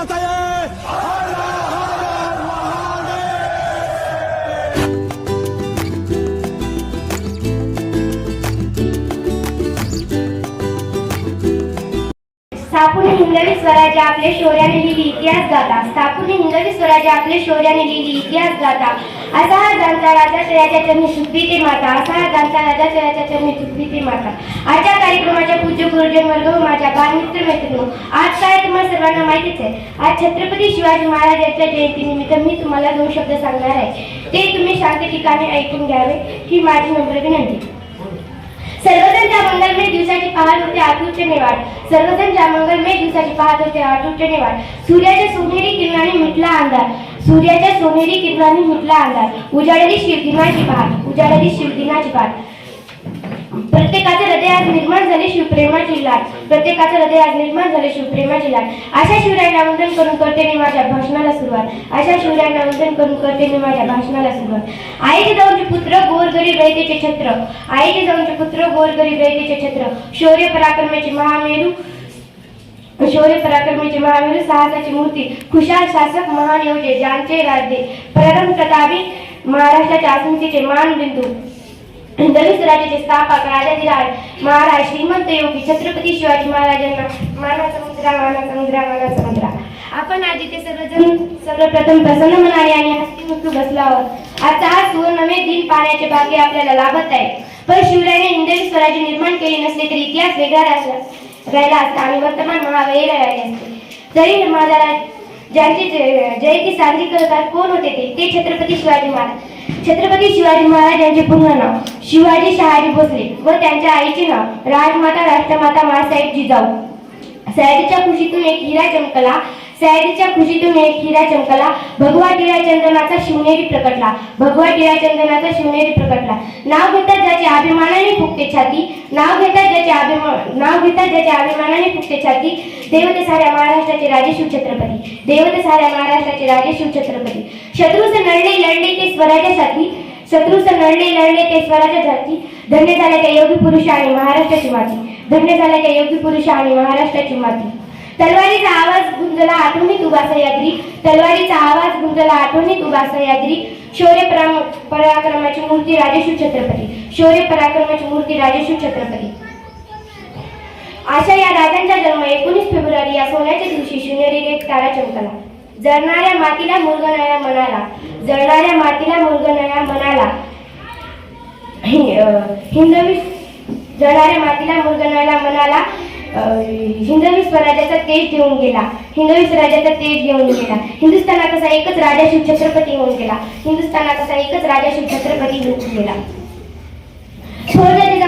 बताइए स्थापून हिंदवी स्वराज्य आपले शौर्याने लिहिली इतिहास गाथा स्थापून हिंदवी स्वराज्य आपले शौर्याने लिहिली इतिहास गाथा असा हा जाणता राजा तयाच्या चरणी सुखी ते माता असा हा जाणता राजा तयाच्या चरणी सुखी ते माता. आजच्या कार्यक्रमाच्या पूज्य गुरुजन वर्ग व माझ्या बालमित्र मैत्रिणी आज काय तुम्हाला सर्वांना माहितीच आहे? आज छत्रपती शिवाजी महाराज यांच्या जयंतीनिमित्त मी तुम्हाला दोन शब्द सांगणार आहे. ते तुम्ही शांत ठिकाणी ऐकून घ्यावे ही माझी नम्र विनंती. सर्वजण ज्या मंगलमय दिवसाची पाहत होते आतुरचे निवाड. सर्वजण ज्या मंगलमय दिवसाची पाहत होते आतुरचे निवाड. सूर्याच्या सोनेरी किरणाने मिटला अंधार. सूर्याच्या सोनेरी किरणांनी मुटला अंधार. उजाडली शिवदिनाची पहाट उजाडली शिवदिनाची पहाट. प्रत्येकाचे हृदय आज निर्माण झाले शिवप्रेमाची लाट. प्रत्येकाचे हृदय आज निर्माण झाले शिवप्रेमाची लाट. अशा शिवरायांना वंदन करून करते मी माझ्या भाषणाला सुरुवात. अशा शिवरायांना वंदन करून करते मी माझ्या भाषणाला सुरुवात. आईचे जाऊनचे पुत्र गोरगरीब रयतेचे छत्र. आईचे जाऊनचे पुत्र गोरगरीब रयतेचे छत्र. शौर्य पराक्रमाचे महामेरू. शौर्य पराक्रमीचे महावीर साहसाची मूर्ती खुशाल शासक महान योजे ज्यांचे राज्य परम प्रतापी महाराष्ट्राच्या अस्मितेचे मानबिंदू दलित राज्याचे स्थापक राजाधिराज महाराज श्रीमंत योगी छत्रपती शिवाजी महाराजांना माना समुद्रा माना समुद्रा माना समुद्रा आपण आज इथे सर्वजण सर्वप्रथम प्रसन्न मनाने आणि हस्तीमुखी बसलो आहोत. आजचा हा सुवर्णमय दिन पाहण्याचे भाग्य आपल्याला लाभत आहे. पण शिवरायाने हिंदवी स्वराज्य निर्माण केले नसले तरी इतिहास वेगळा असला राहिला असता आणि वर्तमान महागाई राहिले असते तरी महाराज ज्यांची जय- जयंती साजरी करतात कोण होते ते ते छत्रपती शिवाजी महाराज छत्रपती शिवाजी महाराज यांचे पूर्ण नाव शिवाजी शहाजी भोसले व त्यांच्या आईचे नाव राजमाता राष्ट्रमाता मासाहेब जिजाऊ सयाजीच्या खुशीतून एक हिरा चमकला सयाजीच्या खुशीतून एक हिरा चमकला. भगवा टिळा चंदनाचा शिवनेरी प्रकटला. भगवा टिळा चंदनाचा शिवनेरी प्रकटला. नाव घेतात ज्याचे अभिमानाने फुकते छाती. नाव घेतात ज्याचे अभिमान नाव घेतात ज्याच्या अभिमानाने फुकते छाती. देवते साऱ्या महाराष्ट्राचे राजे शिवछत्रपती देवते साऱ्या महाराष्ट्राचे राजे शिवछत्रपती शत्रूस लढले लढले ते स्वराज्यासाठी शत्रूस लढले लढले ते स्वराज्यासाठी धन्य झाल्या त्या योगी पुरुष आणि महाराष्ट्राची माती. धन्य झाल्या त्या योगी पुरुष आणि महाराष्ट्राची माती. तलवारीचा आवाज गुंजला आठवणीत उभा सह्याद्री तलवारीचा आवाज गुंजला आठवणीत उभा सह्याद्री शौर्य पराक्रमाची मूर्ती राजेशू छत्रपती. शौर्य पराक्रमाची मूर्ती राजेशू छत्रपती. अशा या राजांचा जन्म एकोणीस फेब्रुवारी या सोन्याच्या दिवशी शिनेरी एक तारा चमकला. जळणाऱ्या मातीला मुलगणाऱ्या मनाला. जळणाऱ्या मातीला मुलगणाऱ्या मनाला. अं, हिंदवी जळणाऱ्या मातीला मुलगणाऱ्या मनाला. हिंदवी स्वराज्याचा तेज देऊन गेला. हिंदवी स्वराज्याचा तेज देऊन गेला. हिंदुस्थानात असा एकच राजा शिव छत्रपती होऊन गेला. हिंदुस्थानात असा एकच राजा शिव छत्रपती होऊन गेला.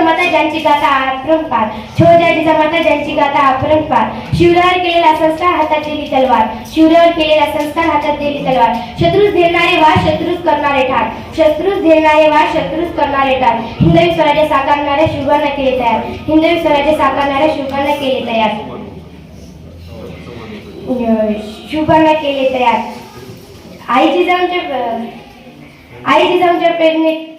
छोरजातीचा माता ज्यांची गाता अपरंपार छोरजातीचा माता ज्यांची गाता अपरंपार शिवरावर केलेला संस्कार हातात दिली तलवार. शिवरावर केलेला संस्कार हातात दिली तलवार. शत्रूस धेरणारे वा शत्रूस करणारे ठार. शत्रूस धेरणारे वा शत्रूस करणारे ठार. हिंदवी स्वराज्य साकारणाऱ्या शिवबांना केले तयार. हिंदवी स्वराज्य साकारणाऱ्या शिवबांना केले तयार. अं, शिवबांना केले तयार. आई जिजाऊंच्या आई जिजाऊंच्या प्रेरणेत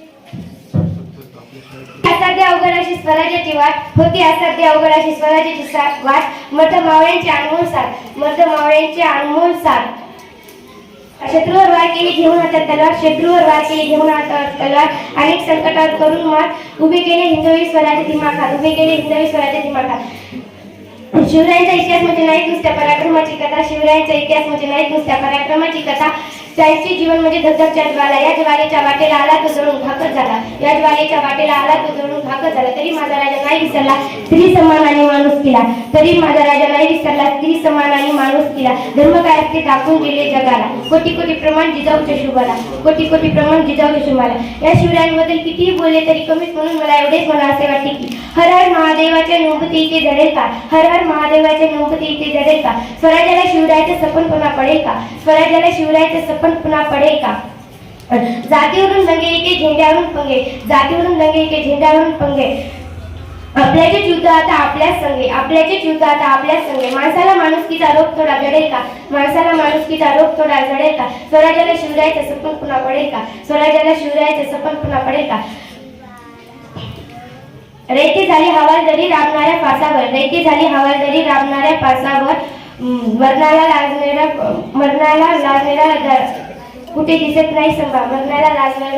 सध्या अवघड अशी स्वराज्याची वाट होती असाध्य अवघड अशी स्वराज्याची सा- वाट मर्द मावळ्यांची अनमोल साथ मर्द मावळ्यांची अनमोल साथ शत्रूवर वार केली घेऊन हातात तलवार शत्रूवर वार केली घेऊन हातात तलवार. अनेक संकटावर करून मात उभे केले हिंदवी स्वराज्य दिमाखात उभे केले हिंदवी स्वराज्य दिमाखात शिवरायांचा इतिहास म्हणजे नाही दुसऱ्या पराक्रमाची कथा शिवरायांचा इतिहास म्हणजे नाही दुसऱ्या पराक्रमाची कथा. त्यांचे जीवन म्हणजे धगधगच्या ज्वाला. या ज्वालेच्या वाटेला आला तो जळून भाकर झाला. या ज्वालेच्या वाटेला आला तो जळून भाकर झाला. तरी माझा राजा नाही विसरला. स्त्री समानाने माणूस केला. तरी माझा राजा नाही विसरला. स्त्री समानाने माणूस केला. धर्म काय असते दाखवून दिले जगाला. कोटी कोटी प्रमाण जिजाऊच्या शुभाला. कोटी कोटी प्रमाण जिजाऊच्या शुभाला. या शिवरायांबद्दल कितीही बोलले तरी कमीच म्हणून मला एवढेच म्हणा असे वाटते की हर हर महादेवाच्या नोंदती इथे जडेल का? हर हर महादेवाच्या नोंदती इथे जडेल का? स्वराज्याला शिवरायाचं सपन पुन्हा पडेल का? स्वराज्याला शिवरायाचं सपन पुन्हा पडेल का? जातीवरून दंगे एके झेंड्यावरून पंगे जातीवरून दंगे एके झेंड्यावरून पंगे. आपल्याचे युद्ध आता आपल्याच संगे आपल्याचे युद्ध आता आपल्याच संगे. माणसाला माणुसकीचा रोग थोडा जडेल का? माणसाला माणुसकीचा रोग थोडा जडेल का? स्वराज्याला शिवरायाचं सपन पुन्हा पडेल का? स्वराज्याला शिवरायाचं सपन पुन्हा पडेल का? रेती झाली हवालदरी राबणाऱ्या फासावर रेती झाली हवालदरी राबणाऱ्या फासावर मरणाला लाजणारा मरणाला लाजलेला कुठे दिसत नाही संभा. मरणाला लाजणारा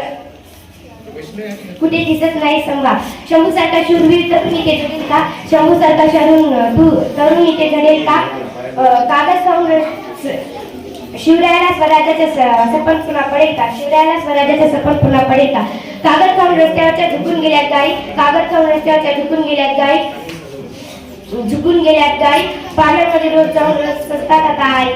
कुठे दिसत नाही संभा. शंभू सारखा शूरवीर तरुण इथे जगेल का? शंभू सारखा शरून तू तरुण इथे घडेल का? कागद खाऊन शिवरायाला स्वराज्याच्या स- सपन पुन्हा पडेल का? शिवरायाला स्वराज्याच्या सपन पुन्हा पडेल का? कागद खाऊन रस्त्यावरच्या झुकून गेल्यात गाई. कागद खाऊन रस्त्यावरच्या झुकून गेल्यात गाई. झुकून गेल्यात गाई. पार्लरमध्ये रोज जाऊन रस सस्तात आता आई